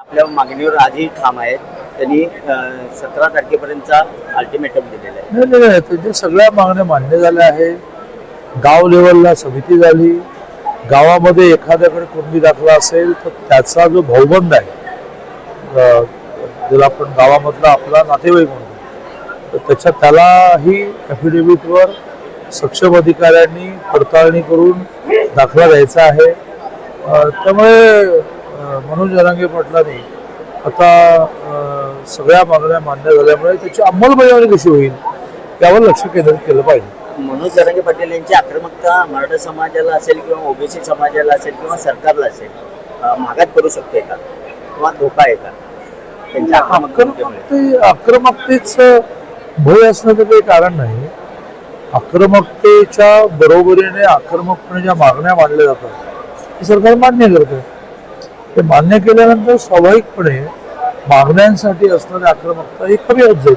आपल्या मागणीवर आजही ठाम आहेत. त्यांनी सतरा तारखेपर्यंतचा अल्टिमेटम दिलेला आहे. नाही नाही त्यांच्या सगळ्या मागण्या मान्य झाल्या आहे गाव लेवलला समिती झाली. गावामध्ये एखाद्याकडे कुंडी दाखला असेल तर त्याचा जो भाऊबंद आहे ज्याला आपण गावामधला आपला नातेवाईक म्हणतो तर त्याच्या त्यालाही ॲफिडेव्हिटवर सक्षम अधिकाऱ्यांनी पडताळणी करून दाखला द्यायचा आहे. त्यामुळे मनोज जरांगे पाटलांनी आता सगळ्या मागण्या मान्य झाल्यामुळे त्याची अंमलबजावणी कशी होईल त्यावर लक्ष केंद्रित केलं पाहिजे. मनोज जरांगे पाटील यांची आक्रमकता मराठा समाजाला असेल किंवा ओबीसी समाजाला असेल किंवा सरकारला असेल मागात करू शकते का? किंवा धोका आहे का? त्यांच्या आक्रमकतेमुळे आक्रमकते आक्रमकतेच भय असण्याचं काही कारण नाही. आक्रमकतेच्या बरोबरीने आक्रमकपणे ज्या मागण्या मांडल्या जातात ते सरकार मान्य करतं. ते मान्य केल्यानंतर स्वाभाविकपणे मागण्यांसाठी असणारी आक्रमकता ही कमी होत जाईल.